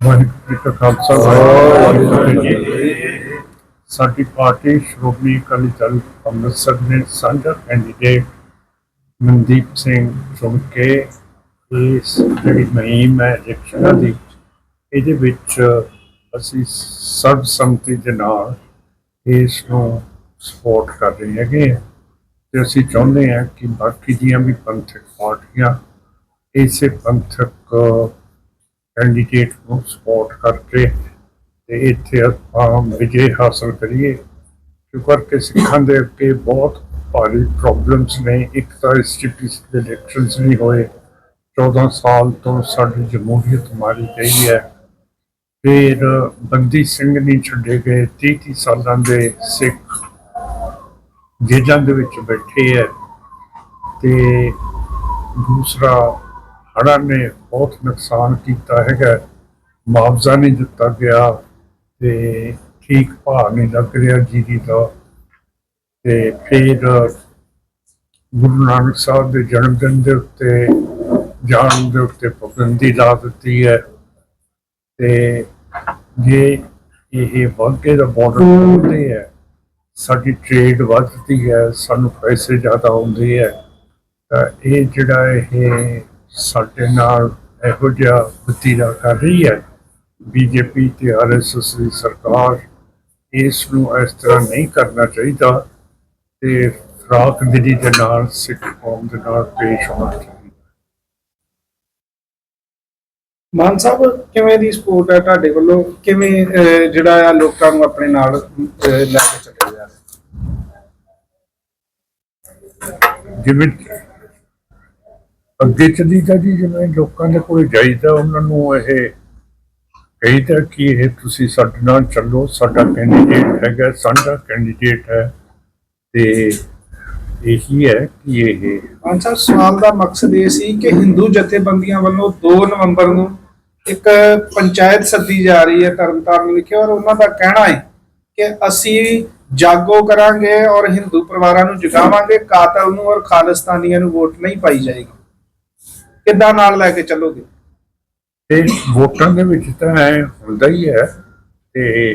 ਵਾਹਿਗੁਰੂ ਜੀ ਕਾ ਖਾਲਸਾ, ਵਾਹਿਗੁਰੂ ਜੀ ਕੀ ਸਾਡੀ ਪਾਰਟੀ ਸ਼੍ਰੋਮਣੀ ਅਕਾਲੀ ਦਲ ਅੰਮ੍ਰਿਤਸਰ ਨੇ ਸਾਂਝਾ ਕੈਂਡੀਡੇਟ ਮਨਦੀਪ ਸਿੰਘ ਚੁਣ ਕੇ ਇਸ ਜਿਹੜੀ ਮੁਹਿੰਮ ਹੈ ਇਲੈਕਸ਼ਨਾਂ ਦੀ, ਇਹਦੇ ਵਿੱਚ ਅਸੀਂ ਸਰਬ ਸੰਮਤੀ ਦੇ ਨਾਲ ਇਸ ਨੂੰ ਸਪੋਰਟ ਕਰ ਰਹੇ ਹੈਗੇ ਹਾਂ। ਤੇ ਅਸੀਂ ਚਾਹੁੰਦੇ ਹਾਂ ਕਿ ਬਾਕੀ ਦੀਆਂ ਵੀ ਪੰਥਕ ਪਾਰਟੀਆਂ, ਇਸੇ ਪੰਥਕ ਕੈਂਡੀਡੇਟ ਨੂੰ ਸਪੋਰਟ ਕਰਕੇ ਤੇ ਇੱਥੇ ਆਪਾਂ ਵਿਜੇ ਹਾਸਲ ਕਰੀਏ। ਕਿਉਂਕਿ ਕਿ ਸਿੱਖਾਂ ਦੇ ਅੱਗੇ ਬਹੁਤ ਭਾਰੀ ਪ੍ਰੋਬਲਮਸ ਨੇ। ਇੱਕ ਤਾਂ ਐਸਟੀਪੀਸੀ ਦੇ ਇਲੈਕਸ਼ਨਸ ਨਹੀਂ ਹੋਏ। 14 ਸਾਲ ਤੋਂ ਸਾਡੀ ਜਮਹੂਰੀਅਤ ਮਾਰੀ ਗਈ ਹੈ। ਫਿਰ ਬੰਦੀ ਸਿੰਘ ਨਹੀਂ ਛੱਡੇ ਗਏ। 30 30 ਸਾਲਾਂ ਦੇ ਸਿੱਖ ਜੇਲ੍ਹਾਂ ਦੇ ਵਿੱਚ ਬੈਠੇ ਹੈ। ਤੇ ਦੂਸਰਾ ਹੜ੍ਹਾਂ ਨੇ ਬਹੁਤ ਨੁਕਸਾਨ ਕੀਤਾ ਹੈਗਾ। ਮੁਆਵਜ਼ਾ ਨਹੀਂ ਦਿੱਤਾ ਗਿਆ ਤੇ ਠੀਕ ਭਾਅ ਨਹੀਂ ਲੱਗ ਰਿਹਾ ਜੀਰੀ ਦਾ ਤੇ ਫਿਰ ਗੁਰੂ ਨਾਨਕ ਸਾਹਿਬ ਦੇ ਜਨਮ ਦਿਨ ਦੇ ਉੱਤੇ, ਜਾਣ ਦੇ ਉੱਤੇ ਪਾਬੰਦੀ ਲਾ ਦਿੱਤੀ ਹੈ। ਤੇ ਜੇ ਇਹ ਵਾਧੇ ਦਾ ਬਾਰਡਰ ਖੋਲ੍ਹਦੇ ਹੈ, ਸਾਡੀ ਟ੍ਰੇਡ ਵੱਧਦੀ ਹੈ, ਸਾਨੂੰ ਪੈਸੇ ਜ਼ਿਆਦਾ ਆਉਂਦੇ ਹੈ, ਤਾਂ ਇਹ ਜਿਹੜਾ ਇਹ ਸਾਡੇ ਨਾਲ ਇਹੋ ਜਿਹਾ ਵਤੀਰਾ ਕਰ ਰਹੀ ਹੈ। ਬੀਜੇਪੀ ਤੇ ਆਰਐਸਐਸ ਦੀ ਸਰਕਾਰ ਇਸ ਨੂੰ ਇਸ ਤਰ੍ਹਾਂ ਨਹੀਂ ਕਰਨਾ ਚਾਹੀਦਾ ਤੇ ਫਰਾਕ ਦਿਲੀ ਦੇ ਨਾਲ ਸਿੱਖ ਕੌਮ ਦੇ ਨਾਲ ਪੇਸ਼ ਹੋਣਾ ਚਾਹੀਦਾ। ਮਾਨ ਸਾਹਿਬ ਕਿਵੇਂ ਦੀ ਸਪੋਰਟ ਹੈ ਤੁਹਾਡੇ ਵੱਲੋਂ? ਕਿਵੇਂ ਜਿਹੜਾ ਆ ਲੋਕਾਂ ਨੂੰ ਆਪਣੇ ਨਾਲ ਲੈ ਕੇ ਚੱਲੇ ਜਾ ਰਹੇ? ਜਿਵੇਂ ਅੱਗੇ ਚੱਲੀ ਤਾਂ ਜੀ, ਜਿਵੇਂ ਲੋਕਾਂ ਦੇ ਕੋਲ ਜਾਈਦਾ, ਉਹਨਾਂ ਨੂੰ ਇਹ ਕਹੀਦਾ ਕਿ ਇਹ ਤੁਸੀਂ ਸਾਡੇ ਨਾਲ ਚੱਲੋ, ਸਾਡਾ ਕੈਂਡੀਡੇਟ ਹੈਗਾ, ਸਾਡਾ ਕੈਂਡੀਡੇਟ ਹੈ। ਤੇ ਇਹੀ ਹੈ ਕਿ ਇਹ ਮਾਨ ਸਾਹਿਬ ਸਵਾਲ ਦਾ ਮਕਸਦ ਇਹ ਸੀ ਕਿ ਹਿੰਦੂ ਜਥੇਬੰਦੀਆਂ ਵੱਲੋਂ 2 ਨਵੰਬਰ ਨੂੰ ਇੱਕ ਪੰਚਾਇਤ ਸੱਦੀ ਜਾ ਰਹੀ ਹੈ ਤਰਨਤਾਰਨ ਵਿਖੇ ਔਰ ਉਹਨਾਂ ਦਾ ਕਹਿਣਾ ਹੈ ਕਿ ਅਸੀਂ ਜਾਗੋ ਕਰਾਂਗੇ ਔਰ ਹਿੰਦੂ ਪਰਿਵਾਰਾਂ ਨੂੰ ਜਗਾਵਾਂਗੇ, ਕਾਤਲ ਨੂੰ ਔਰ ਖਾਲਿਸਤਾਨੀਆਂ ਨੂੰ ਵੋਟ ਨਹੀਂ ਪਾਈ ਜਾਏਗੀ। ਕਿੱਦਾਂ ਨਾਲ ਲੈ ਕੇ ਚੱਲੋਗੇ? ਤੇ ਵੋਟਾਂ ਦੇ ਵਿੱਚ ਤਾਂ ਐ ਹੁੰਦਾ ਹੀ ਹੈ ਤੇ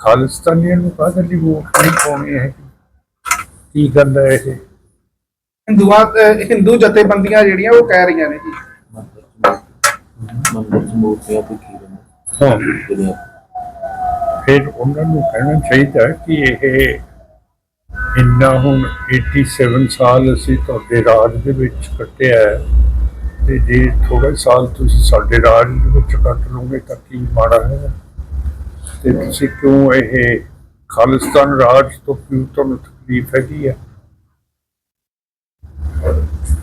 ਖਾਲਿਸਤਾਨੀਆਂ ਨੂੰ ਕਾਹਦੇ ਲਈ ਵੋਟ ਨਹੀਂ ਪਾਉਣੀ ਹੈ ਕੀ ਗੱਲ ਹੈ ਇਹ? ਹਿੰਦੂਆਂ ਹਿੰਦੂ ਜਥੇਬੰਦੀਆਂ ਜਿਹੜੀਆਂ ਉਹ ਕਹਿ ਰਹੀਆਂ ਨੇ ਜੀ। ਮੰਦਰ ਚ ਮੂਰਤੀਆਂ ਤੇ ਕੀ ਹਾਂ। ਜਿਹੜੀਆਂ ਫਿਰ ਉਹਨਾਂ ਨੂੰ ਕਹਿਣਾ ਚਾਹੀਦਾ ਕਿ ਇਹ ਇੰਨਾ ਹੁਣ 87 ਸਾਲ ਅਸੀਂ ਤੁਹਾਡੇ ਰਾਜ ਦੇ ਵਿੱਚ ਕੱਟਿਆ ਹੈ। ਤੇ ਜੇ ਥੋੜੇ ਸਾਲ ਤੁਸੀਂ ਸਾਡੇ ਰਾਜ ਵਿੱਚ ਕੱਟ ਲਓਗੇ ਤਾਂ ਕੀ ਮਾੜਾ ਹੈ? ਤੇ ਤੁਸੀਂ ਕਿਉਂ ਇਹ ਖਾਲਿਸਤਾਨ ਰਾਜ ਤੋਂ ਕਿਉਂ ਤੁਹਾਨੂੰ ਤਕਲੀਫ ਹੈਗੀ ਹੈ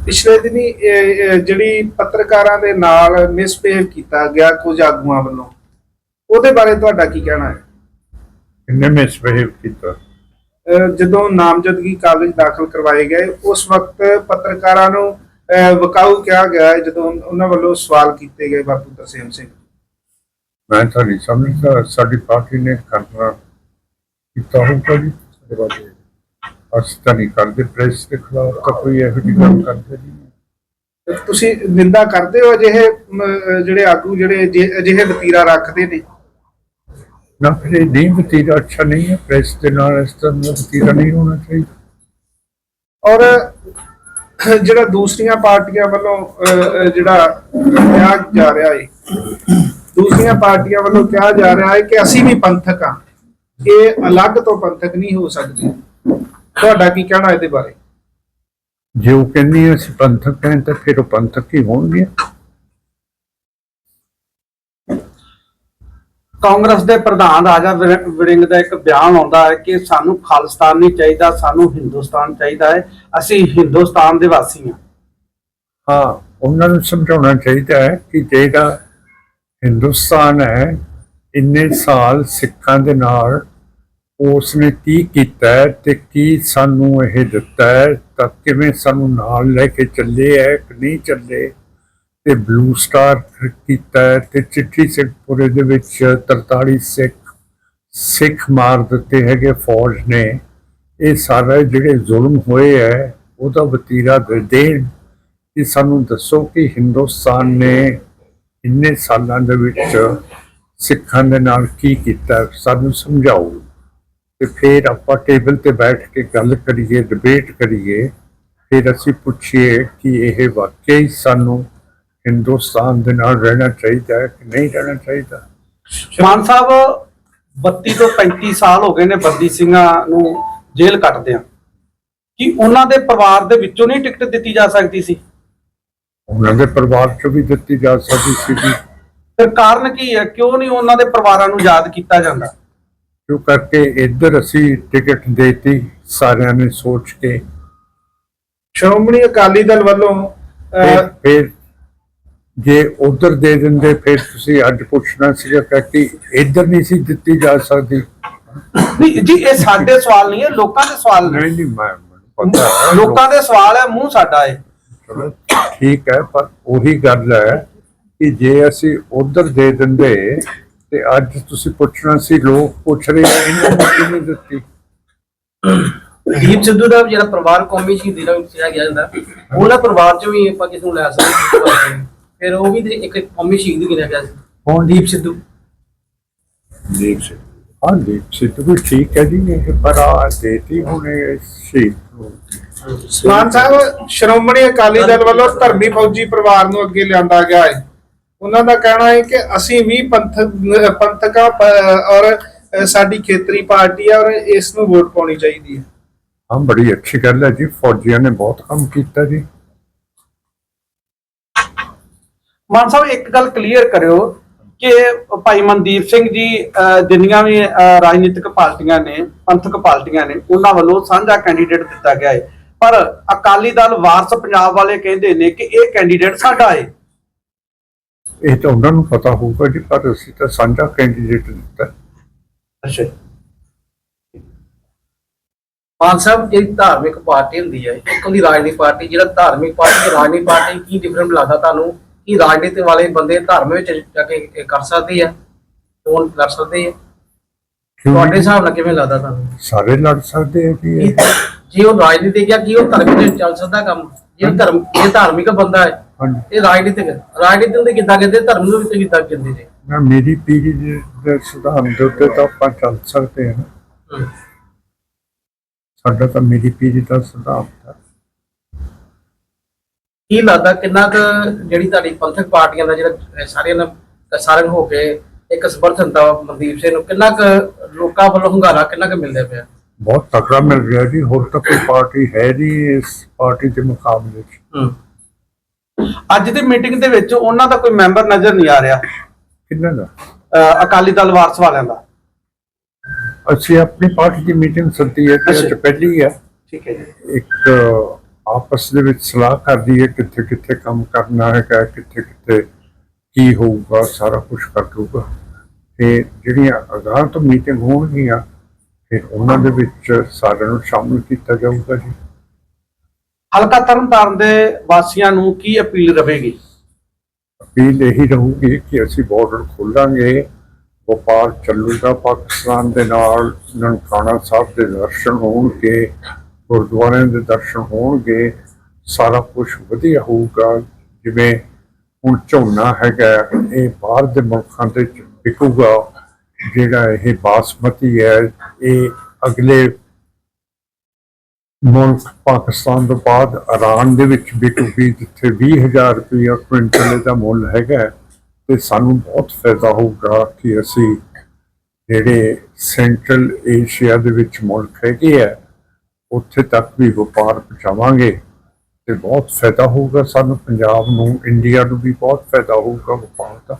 ਪਿਛਲੇ ਦਿਨੀ ਜਿਹੜੀ ਪੱਤਰਕਾਰਾਂ ਦੇ ਨਾਲ ਮਿਸਬਿਹੇਵ ਕੀਤਾ ਗਿਆ ਕੁਝ ਆਗੂਆਂ ਵੱਲੋਂ ਉਹਦੇ ਬਾਰੇ ਤੁਹਾਡਾ ਕੀ ਕਹਿਣਾ ਹੈ? ਕਿੰਨੇ ਮਿਸਬਿਹੇਵ ਕੀਤਾ? ਜਦੋਂ ਨਾਮਜ਼ਦਗੀ ਕਾਗਜ਼ ਦਾਖਲ ਕਰਵਾਏ ਗਏ ਉਸ ਵਕਤ ਪੱਤਰਕਾਰਾਂ ਨੂੰ ਵਿਕਾਊ ਕਿਹਾ ਗਿਆ ਹੈ ਜਦੋਂ ਉਹਨਾਂ ਵੱਲੋਂ ਸਵਾਲ ਕੀਤੇ ਗਏ ਬਾਪੂ ਤਰਸੇਮ ਸਿੰਘ। ਮੈਂ ਤਾਂ ਨਹੀਂ ਸਮਝਦਾ ਸਾਡੀ ਪਾਰਟੀ ਨੇ ਕਰਨਾ ਕੀਤਾ ਹੋਊਗਾ ਜੀ। ਸਾਡੇ ਬਾਰੇ ਅਸੀਂ ਤਾਂ ਨਹੀਂ ਕਰਦੇ ਪ੍ਰੈਸ ਦੇ ਖਿਲਾਫ ਤਾਂ ਕੋਈ ਇਹੋ ਜਿਹੀ ਗੱਲ ਕਰਦੇ ਨਹੀਂ। ਤੁਸੀਂ ਨਿੰਦਾ ਕਰਦੇ ਹੋ ਅਜਿਹੇ ਜਿਹੜੇ ਆਗੂ ਜਿਹੜੇ ਅਜਿਹੇ ਅਜਿਹੇ ਵਤੀਰਾ ਰੱਖਦੇ ਨੇ? ਨਾ ਫਿਰ ਇਹ ਨਹੀਂ ਵਤੀਰਾ ਅੱਛਾ ਨਹੀਂ ਹੈ ਪ੍ਰੈਸ ਦੇ ਨਾਲ ਇਸ ਤਰ੍ਹਾਂ ਦਾ ਵਤੀਰਾ ਨਹੀਂ ਹੋਣਾ ਚਾਹੀਦਾ। ਔਰ ਜਿਹੜਾ ਦੂਸਰੀਆਂ ਪਾਰਟੀਆਂ ਵੱਲੋਂ ਜਿਹੜਾ ਕਿਹਾ ਜਾ ਰਿਹਾ ਹੈ ਦੂਸਰੀਆਂ ਪਾਰਟੀਆਂ ਵੱਲੋਂ ਕਿਹਾ ਜਾ ਰਿਹਾ ਹੈ ਕਿ ਅਸੀਂ ਵੀ ਪੰਥਕ ਹਾਂ ਇਹ ਅਲੱਗ ਤੋਂ ਪੰਥਕ ਨਹੀਂ ਹੋ ਸਕਦੇ। ਤੁਹਾਡਾ ਕੀ ਕਹਿਣਾ ਇਹਦੇ ਬਾਰੇ? ਜੇ ਉਹ ਕਹਿੰਦੀ ਹੈ ਅਸੀਂ ਪੰਥਕ ਹਾਂ ਤਾਂ ਫਿਰ ਉਹ ਪੰਥਕ ਹੀ ਹੋਣਗੇ। ਕਾਂਗਰਸ ਦੇ ਪ੍ਰਧਾਨ ਰਾਜਾ ਵੜਿੰਗ ਦਾ ਇੱਕ ਬਿਆਨ ਆਉਂਦਾ ਹੈ ਕਿ ਸਾਨੂੰ ਖਾਲਿਸਤਾਨ ਨਹੀਂ ਚਾਹੀਦਾ, ਸਾਨੂੰ ਹਿੰਦੁਸਤਾਨ ਚਾਹੀਦਾ ਹੈ। ਅਸੀਂ ਹਿੰਦੁਸਤਾਨ ਦੇ ਵਾਸੀ ਹਾਂ। ਹਾਂ, ਉਹਨਾਂ ਨੂੰ ਸਮਝਾਉਣਾ ਚਾਹੀਦਾ ਹੈ ਕਿ ਜਿਹੜਾ ਹਿੰਦੁਸਤਾਨ ਹੈ, ਇੰਨੇ ਸਾਲ ਸਿੱਖਾਂ ਦੇ ਨਾਲ ਉਸ ਨੇ ਕੀ ਕੀਤਾ ਹੈ ਤੇ ਕੀ ਸਾਨੂੰ ਇਹ ਦਿੱਤਾ ਹੈ, ਤਾਂ ਕਿਵੇਂ ਸਾਨੂੰ ਨਾਲ ਲੈ ਕੇ ਚੱਲੇ ਹੈ ਕਿ ਨਹੀਂ ਚੱਲੇ। ਤੇ ਬਲੂ ਸਟਾਰ ਕੀਤਾ ਹੈ ਤੇ ਚਿੱਠੀ ਸਿੰਘਪੁਰੇ ਦੇ ਵਿੱਚ 43 ਸਿੱਖ ਸਿੱਖ ਮਾਰ ਦਿੱਤੇ ਹੈਗੇ ਫੌਜ ਨੇ। ਇਹ ਸਾਰੇ ਜਿਹੜੇ ਜ਼ੁਲਮ ਹੋਏ ਹੈ, ਉਹਦਾ ਵਤੀਰਾ ਦੇਣ ਕਿ ਸਾਨੂੰ ਦੱਸੋ ਕਿ ਹਿੰਦੁਸਤਾਨ ਨੇ ਇੰਨੇ ਸਾਲਾਂ ਦੇ ਵਿੱਚ ਸਿੱਖਾਂ ਦੇ ਨਾਲ ਕੀ ਕੀਤਾ ਸਾਨੂੰ ਸਮਝਾਓ। ਤੇ ਫਿਰ ਆਪਾਂ ਟੇਬਲ ਤੇ ਬੈਠ ਕੇ ਗੱਲ ਕਰੀਏ ਡਿਬੇਟ ਕਰੀਏ, ਫਿਰ ਅਸੀਂ ਪੁੱਛੀਏ ਕਿ ਇਹ ਵਾਕਿਆ ਹੀ ਸਾਨੂੰ ਹਿੰਦੁਸਤਾਨ ਦੇ ਨਾਲ ਰਹਿਣਾ ਚਾਹੀਦਾ ਹੈ ਕਿ ਨਹੀਂ ਰਹਿਣਾ ਚਾਹੀਦਾ? ਮਾਨ ਸਾਹਿਬ 32 ਤੋਂ 35 ਸਾਲ ਹੋ ਗਏ ਨੇ ਬੰਦੀ ਸਿੰਘਾਂ ਨੂੰ ਜੇਲ੍ਹ ਕੱਟਦਿਆਂ। ਕੀ ਉਹਨਾਂ ਦੇ ਪਰਿਵਾਰ ਦੇ ਵਿੱਚੋਂ ਨਹੀਂ ਟਿਕਟ ਦਿੱਤੀ ਜਾ ਸਕਦੀ ਸੀ? ਉਹਨਾਂ ਦੇ ਪਰਿਵਾਰ ਚ ਵੀ ਦਿੱਤੀ ਜਾ ਸਕਦੀ ਸੀ ਫਿਰ ਕਾਰਨ ਕੀ ਹੈ? ਕਿਉਂ ਨਹੀਂ ਉਹਨਾਂ ਦੇ ਪਰਿਵਾਰਾਂ ਨੂੰ ਯਾਦ ਕੀਤਾ ਜਾਂਦਾ? ਕਿਉਂ ਕਰਕੇ ਇੱਧਰ ਅਸੀਂ ਟਿਕਟ ਦੇਤੀ ਸਾਰਿਆਂ ਨੇ ਸੋਚ ਕੇ। ਸ਼੍ਰੋਮਣੀ ਅਕਾਲੀ ਦਲ ਵੱਲੋਂ ਫਿਰ ਜੇ ਉਧਰ ਦੇ ਦਿੰਦੇ ਫਿਰ ਤੁਸੀਂ ਅੱਜ ਪੁੱਛਣਾ ਸੀਗਾ ਕਿ ਇੱਧਰ ਨਹੀਂ ਸੀ ਦਿੱਤੀ ਜਾ ਸਕਦੀ। ਨਹੀਂ ਜੀ ਇਹ ਸਾਡੇ ਸਵਾਲ ਨਹੀਂ ਹੈ ਲੋਕਾਂ ਦੇ ਸਵਾਲ ਨੇ। ਨਹੀਂ ਨਹੀਂ ਮੈਂ ਪਤਾ ਲੋਕਾਂ ਦੇ ਸਵਾਲ ਹੈ ਮੂੰਹ ਸਾਡਾ ਹੈ। ਚਲੋ, ਠੀਕ ਹੈ ਪਰ ਉਹੀ ਗੱਲ ਹੈ ਕਿ ਜੇ ਅਸੀਂ ਉਧਰ ਦੇ ਦਿੰਦੇ ਤੇ ਅੱਜ ਤੁਸੀਂ ਪੁੱਛਣਾ ਸੀ ਲੋਕ ਪੁੱਛ ਰਹੇ ਆ ਇਹਨਾਂ ਨੂੰ ਕਿਉਂ ਨਹੀਂ ਦਿੱਤੀ? ਦੀਪ ਸਿੱਧੂ ਦਾ ਜਿਹੜਾ ਪਰਿਵਾਰ ਕੌਮੀ ਸ਼ਹੀਦੀ ਦਾ ਕਿਹਾ ਗਿਆ ਜਾਂਦਾ ਉਹਨਾਂ ਪਰਿਵਾਰ ਚ ਵੀ ਆਪਾਂ ਕਿਸ ਨੂੰ ਲੈ ਸਕਦੇ ਹਾਂ। ਫਿਰ ਉਹ ਵੀ ਤੇ ਇੱਕ ਕੌਮੀ ਸ਼ਹੀਦ ਗਿਣਿਆ ਗਿਆ ਸੀ? ਕੌਣ? ਦੀਪ ਸਿੱਧੂ। ਦੀਪ ਸਿੰਘ ਹਾਂ ਦੀਪ ਸਿੰਘ ਵੀ ਠੀਕ ਹੈ ਜੀ ਇਹ ਪਰ ਆ ਦੇਤੀ ਹੁਣੇ ਸ਼ਹੀਦ ਨੂੰ। ਮਾਨ ਸਾਹਿਬ ਸ਼੍ਰੋਮਣੀ ਅਕਾਲੀ ਦਲ ਵੱਲੋਂ ਧਰਮੀ ਫੌਜੀ ਪਰਿਵਾਰ ਨੂੰ ਅੱਗੇ ਲਿਆਂਦਾ ਗਿਆ ਹੈ। ਉਹਨਾਂ ਦਾ ਕਹਿਣਾ ਹੈ ਕਿ ਅਸੀਂ ਵੀ ਪੰਥ ਪੰਥਕਾਂ ਪ- ਔਰ ਸਾਡੀ ਖੇਤਰੀ ਪਾਰਟੀ ਹੈ ਔਰ ਇਸ ਨੂੰ ਵੋਟ ਪਾਉਣੀ ਚਾਹੀਦੀ ਹੈ। ਹਾਂ ਬੜੀ ਅੱਛੀ ਗੱਲ ਹੈ ਜੀ ਫੌਜੀਆਂ ਨੇ ਬਹੁਤ ਕੰਮ ਕੀਤਾ ਜੀ। ਮਾਨ ਸਾਹਿਬ ਇੱਕ ਗੱਲ ਕਲੀਅਰ ਕਰਿਓ ਕਿ ਭਾਈ ਮਨਦੀਪ ਸਿੰਘ ਜੀ ਜਿੰਨੀਆਂ ਵੀ ਰਾਜਨੀਤਿਕ ਪਾਰਟੀਆਂ ਨੇ ਪੰਥਕ ਪਾਰਟੀਆਂ ਨੇ ਉਹਨਾਂ ਵੱਲੋਂ ਸਾਂਝਾ ਕੈਂਡੀਡੇਟ ਦਿੱਤਾ ਗਿਆ ਹੈ ਪਰ ਅਕਾਲੀ ਦਲ ਵਾਰਸ ਪੰਜਾਬ ਵਾਲੇ ਕਹਿੰਦੇ ਨੇ ਕਿ ਇਹ ਕੈਂਡੀਡੇਟ ਸਾਡਾ ਹੈ ਇਹ ਤਾਂ ਉਹਨਾਂ ਨੂੰ ਪਤਾ ਹੋਊਗਾ ਜੀ ਪਰ ਅਸੀਂ ਤਾਂ ਸਾਂਝਾ ਕੈਂਡੀਡੇਟ ਦਿੱਤਾ। ਅੱਛਾ ਮਾਨ ਸਾਹਿਬ ਜਿਹੜੀ ਧਾਰਮਿਕ ਪਾਰਟੀ ਹੁੰਦੀ ਹੈ ਇੱਕ ਹੁੰਦੀ ਰਾਜਨੀਤਿਕ ਪਾਰਟੀ ਜਿਹੜਾ ਧਾਰਮਿਕ ਪਾਰਟੀ ਤੇ ਰਾਜਨੀਤਿਕ ਪਾਰਟੀ ਕੀ ਡਿਫਰੈਂਟ ਲੱਗਦਾ ਤੁਹਾਨੂੰ? ਕੀ ਰਾਜਨੀਤੀ ਵਾਲੇ ਬੰਦੇ ਧਰਮ ਵਿੱਚ ਜਾ ਕੇ ਇਹ ਕਰ ਸਕਦੇ ਆ ਫੋਨ ਕਰ ਸਕਦੇ ਆ ਕਿਉਂ ਤੁਹਾਡੇ? ਹਿਸਾਬ ਨਾਲ ਕਿਵੇਂ ਲੱਗਦਾ ਤੁਹਾਨੂੰ ਸਾਰੇ ਲੜ ਸਕਦੇ ਆ ਕੀ ਇਹ। ਜੇ ਉਹ ਰਾਜਨੀਤਿਕ ਆ ਕੀ ਉਹ ਧਰਮ ਵਿੱਚ ਚੱਲ ਸਕਦਾ ਕੰਮ ਜੇ ਧਰਮ ਜੇ ਧਾਰਮਿਕ ਬੰਦਾ ਹੈ ਹਾਂਜੀ ਇਹ ਰਾਜਨੀਤਿਕ ਰਾਜਨੀਤੀ ਨੂੰ ਤੇ ਕਿੱਦਾਂ ਕਹਿੰਦੇ ਧਰਮ ਨੂੰ ਵੀ ਤੇ ਕਿੱਦਾਂ ਕਹਿੰਦੇ ਨੇ ਨਾ ਮੇਰੀ ਪੀੜ੍ਹੀ ਦੇ ਦੇ ਸਿਧਾਂਤ ਦੇ ਉੱਤੇ ਤਾਂ ਆਪਾਂ ਚੱਲ ਸਕਦੇ ਨਾ। ਹਮ। ਸਾਡਾ ਤਾਂ ਮੇਰੀ ਪੀੜ੍ਹੀ ਦਾ ਸਿਧਾਂਤ ਹੈ ਕੀ ਲੱਗਦਾ ਕਿੰਨਾ ਕੁ ਜਿਹੜੀ ਤੁਹਾਡੀ ਪੰਥਕ ਪਾਰਟੀਆਂ ਦਾ ਜਿਹੜਾ ਸਾਰਿਆਂ ਨਾਲ ਸਾਰਿਆਂ ਨੂੰ ਹੋ ਕੇ ਇੱਕ ਸਮਰਥਨ ਦਾ ਮਨਦੀਪ ਸਿੰਘ ਨੂੰ ਕਿੰਨਾ ਕੁ ਲੋਕਾਂ ਵੱਲੋਂ ਹੁੰਗਾਰਾ ਕਿੰਨਾ ਕੁ ਮਿਲਦਾ ਪਿਆ? ਬਹੁਤ ਤਕੜਾ ਮਿਲ ਗਿਆ ਜੀ ਹੋਰ ਤਾਂ ਕੋਈ ਪਾਰਟੀ ਹੈ ਨਹੀਂ ਇਸ ਪਾਰਟੀ ਦੇ ਮੁਕਾਬਲੇ 'ਚ ਅੱਜ ਦੀ ਮੀਟਿੰਗ ਦੇ ਵਿੱਚ ਉਹਨਾਂ ਦਾ ਕੋਈ ਮੈਂਬਰ ਨਜ਼ਰ ਨਹੀਂ ਆ ਰਿਹਾ। ਕਿੰਨਾ ਦਾ? ਅਕਾਲੀ ਦਲ ਵਾਰਸ ਵਾਲਿਆਂ ਦਾ। ਅਸੀਂ ਆਪਣੀ ਪਾਰਟੀ ਦੀ ਮੀਟਿੰਗ ਸੱਦੀ ਹੈ ਕਿ ਅੱਜ। ਪਹਿਲੀ ਹੈ। ਠੀਕ ਹੈ ਜੀ। ਇੱਕ ਆਪਸ ਦੇ ਵਿੱਚ ਸਲਾਹ ਕਰਦੀ ਹੈ ਕਿੱਥੇ ਕਿੱਥੇ ਕੰਮ ਕਰਨਾ ਹੈਗਾ ਕਿੱਥੇ ਕਿੱਥੇ ਕੀ ਹੋਊਗਾ ਸਾਰਾ ਕੁਝ ਕਰ ਲੂਗਾ ਤੇ ਜਿਹੜੀਆਂ ਅਗਾਂਹ ਤੋਂ ਮੀਟਿੰਗ ਹੋਣਗੀਆਂ ਫਿਰ ਉਹਨਾਂ ਦੇ ਵਿੱਚ ਸਾਰਿਆਂ ਨੂੰ ਸ਼ਾਮਲ ਕੀਤਾ ਜਾਊਗਾ ਜੀ। ਹਲਕਾ ਤਰਨਤਾਰਨ ਦੇ ਵਾਸੀਆਂ ਨੂੰ ਕੀ ਅਪੀਲ ਰਹੇਗੀ? ਅਪੀਲ ਇਹੀ ਰਹੂਗੀ ਕਿ ਅਸੀਂ ਬਾਰਡਰ ਖੋਲਾਂਗੇ। ਵਪਾਰ ਚੱਲੂਗਾ ਪਾਕਿਸਤਾਨ ਦੇ ਨਾਲ ਨਨਕਾਣਾ ਸਾਹਿਬ ਦੇ ਦਰਸ਼ਨ ਹੋਣਗੇ। ਗੁਰਦੁਆਰਿਆਂ ਦੇ ਦਰਸ਼ਨ ਹੋਣਗੇ ਸਾਰਾ ਕੁਝ ਵਧੀਆ ਹੋਊਗਾ। ਜਿਵੇਂ ਹੁਣ ਝੋਨਾ ਹੈਗਾ ਇਹ ਬਾਹਰ ਦੇ ਮੁਲਕਾਂ ਦੇ ਵਿੱਚ ਵਿਕੂਗਾ। ਜਿਹੜਾ ਇਹ ਬਾਸਮਤੀ ਹੈ ਇਹ ਅਗਲੇ ਮੁਲਕ ਪਾਕਿਸਤਾਨ ਤੋਂ ਬਾਅਦ ਇਰਾਨ ਦੇ ਵਿੱਚ ਵਿਕੂਗੀ ਜਿੱਥੇ 20000 ਰੁਪਇਆ ਕੁਇੰਟਲ ਦਾ ਮੁੱਲ ਹੈਗਾ। ਹੈ, ਤੇ ਸਾਨੂੰ ਬਹੁਤ ਫਾਇਦਾ ਹੋਊਗਾ ਕਿ ਅਸੀਂ ਜਿਹੜੇ ਸੈਂਟਰਲ ਏਸ਼ੀਆ ਦੇ ਵਿੱਚ ਮੁਲਕ ਹੈਗੇ ਆ ਉੱਥੇ ਤੱਕ ਵੀ ਵਪਾਰ ਪਹੁੰਚਾਵਾਂਗੇ ਤੇ ਬਹੁਤ ਫਾਇਦਾ ਹੋਊਗਾ ਸਾਨੂੰ ਪੰਜਾਬ ਨੂੰ ਇੰਡੀਆ ਨੂੰ ਵੀ ਬਹੁਤ ਫਾਇਦਾ ਹੋਊਗਾ ਵਪਾਰ ਦਾ।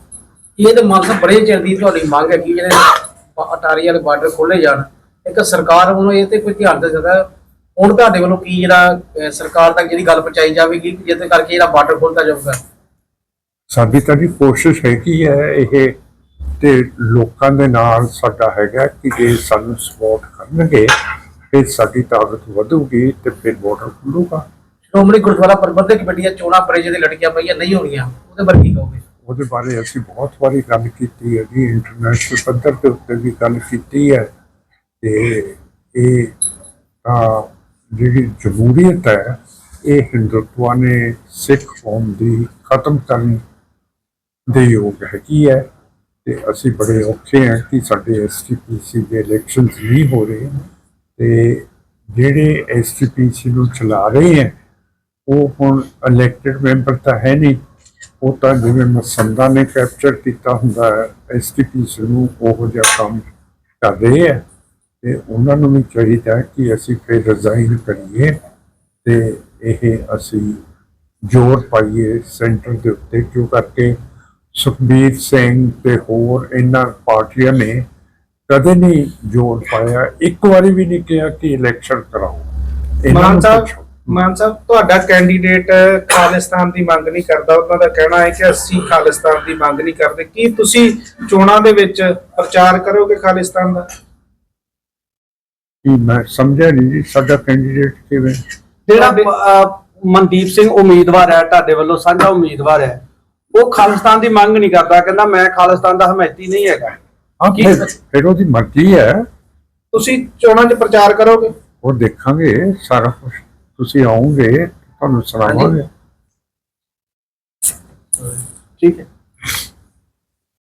ਇਹ ਤਾਂ ਮਾਨ ਸਾਹਿਬ ਬੜੇ ਚਿਰ ਦੀ ਤੁਹਾਡੀ ਮੰਗ ਹੈ ਕਿ ਜਿਹੜੇ ਅਟਾਰੀ ਵਾਲੇ ਬਾਰਡਰ ਖੋਲੇ ਜਾਣ। ਇੱਕ ਸਰਕਾਰ ਵੱਲੋਂ ਇਹ ਤੇ ਕੋਈ ਧਿਆਨ ਦੇ ਸਕਦਾ ਹੁਣ ਤੁਹਾਡੇ ਵੱਲੋਂ ਕੀ ਜਿਹੜਾ ਸਰਕਾਰ ਤੱਕ ਜਿਹੜੀ ਗੱਲ ਪਹੁੰਚਾਈ ਜਾਵੇਗੀ ਜਿਹਦੇ ਕਰਕੇ ਜਿਹੜਾ ਬਾਰਡਰ ਖੋਲਦਾ ਜਾਊਗਾ? ਸਾਡੀ ਤਾਂ ਜੀ ਕੋਸ਼ਿਸ਼ ਹੈਗੀ ਹੈ ਇਹ ਤੇ ਲੋਕਾਂ ਦੇ ਨਾਲ ਸਾਡਾ ਹੈਗਾ ਕਿ ਜੇ ਸਾਨੂੰ ਸਪੋਰਟ ਕਰਨਗੇ ਫਿਰ ਸਾਡੀ ਤਾਕਤ ਵਧੂਗੀ ਤੇ ਫਿਰ ਬਾਰਡਰ ਖੁੱਲੂਗਾ। ਸ਼੍ਰੋਮਣੀ ਗੁਰਦੁਆਰਾ ਪ੍ਰਬੰਧਕ ਕਮੇਟੀ ਦੀਆਂ ਚੋਣਾਂ ਪਰੇ ਜਿਹਦੇ ਲੜਕੀਆਂ ਪਈਆਂ ਨਹੀਂ ਹੋਣੀਆਂ। ਉਹਦੇ ਬਾਰੇ ਕੀ ਕਹੋਗੇ? ਉਹਦੇ ਬਾਰੇ ਅਸੀਂ ਬਹੁਤ ਵਾਰੀ ਗੱਲ ਕੀਤੀ ਹੈ ਜੀ ਇੰਟਰਨੈਸ਼ਨਲ ਪੱਧਰ ਦੇ ਉੱਤੇ ਵੀ ਗੱਲ ਕੀਤੀ ਹੈ। ਤੇ ਇਹ ਤਾਂ ਜਿਹੜੀ ਜਮਹੂਰੀਅਤ ਹੈ ਇਹ ਹਿੰਦੁਤਵਾ ਨੇ ਸਿੱਖ ਕੌਮ ਦੀ ਖਤਮ ਕਰਨ ਦੇ ਯੋਗ ਹੈਗੀ ਹੈ। ਤੇ ਅਸੀਂ ਬੜੇ ਔਖੇ ਹਾਂ ਕਿ ਸਾਡੇ ਐਸਟੀਪੀਸੀ ਦੇ ਇਲੈਕਸ਼ਨਸ ਨਹੀਂ ਹੋ ਰਹੇ। ਤੇ ਜਿਹੜੇ ਐਸਟੀਪੀਸੀ ਨੂੰ ਚਲਾ ਰਹੇ ਹੈ, ਉਹ ਹੁਣ ਇਲੈਕਟਿਡ ਮੈਂਬਰ ਤਾਂ ਹੈ ਨਹੀਂ, ਉਹ ਤਾਂ ਜਿਵੇਂ ਮਸੰਦਾ ਨੇ ਕੈਪਚਰ ਕੀਤਾ ਹੁੰਦਾ ਹੈ ਐਸਟੀਪੀਸੀ ਨੂੰ ਉਹ ਜਿਹਾ ਕੰਮ ਕਰ ਰਹੇ ਹੈ, ਤੇ ਉਹਨਾਂ ਨੂੰ ਵੀ ਚਾਹੀਦਾ ਕਿ ਅਸੀਂ ਫਿਰ ਰਿਜ਼ਾਈਨ ਕਰੀਏ ਤੇ ਇਹ ਅਸੀਂ ਜ਼ੋਰ ਪਾਈਏ ਸੈਂਟਰ ਦੇ ਉੱਤੇ, ਕਿਉਂ ਕਰਕੇ ਸੁਖਬੀਰ ਸਿੰਘ ਤੇ ਹੋਰ ਇਹਨਾਂ ਪਾਰਟੀਆਂ ਨੇ ਕਦੇ ਨਹੀਂ ਜ਼ੋਰ ਪਾਇਆ। ਇੱਕ ਵਾਰੀ ਵੀ ਨਹੀਂ ਕਿਹਾ ਕਿ ਇਲੈਕਸ਼ਨ ਕਰਾਓ। ਮਾਨ ਸਾਹਿਬ। ਮਾਨ ਸਾਹਿਬ ਤੁਹਾਡਾ ਕੈਂਡੀਡੇਟ ਖਾਲਿਸਤਾਨ ਦੀ ਮੰਗ ਨਹੀਂ ਕਰਦਾ। ਉਹਨਾਂ ਦਾ ਕਹਿਣਾ ਹੈ ਕਿ ਅਸੀਂ ਖਾਲਿਸਤਾਨ ਦੀ ਮੰਗ ਨਹੀਂ ਕਰਦੇ। ਕੀ ਤੁਸੀਂ ਚੋਣਾਂ ਦੇ ਵਿੱਚ ਪ੍ਰਚਾਰ ਕਰੋਗੇ ਖਾਲਿਸਤਾਨ ਦਾ? ਕਿ ਮੈਂ ਸਮਝਿਆ ਨਹੀਂ ਜੀ ਸਾਡਾ ਕੈਂਡੀਡੇਟ ਕਿਵੇਂ? ਜਿਹੜਾ ਮਨਦੀਪ ਸਿੰਘ ਉਮੀਦਵਾਰ ਹੈ ਤੁਹਾਡੇ ਵੱਲੋਂ ਸਾਂਝਾ ਉਮੀਦਵਾਰ ਹੈ ਉਹ ਖਾਲਿਸਤਾਨ ਦੀ ਮੰਗ ਨਹੀਂ ਕਰਦਾ। ਕਹਿੰਦਾ ਮੈਂ ਖਾਲਿਸਤਾਨ ਦਾ ਹਮਾਇਤੀ ਨਹੀਂ ਹੈਗਾ। ਹਾਂ ਕੀ- ਫਿਰ ਫਿਰ ਉਹਦੀ ਮਰਜ਼ੀ ਹੈ। ਤੁਸੀਂ ਚੋਣਾਂ 'ਚ ਪ੍ਰਚਾਰ ਕਰੋਗੇ? ਉਹ ਦੇਖਾਂਗੇ ਸਾਰਾ ਕੁਝ ਤੁਸੀਂ ਆਓਗੇ ਤੁਹਾਨੂੰ ਸੁਣਾਵਾਂਗੇ। ਠੀਕ ਹੈ।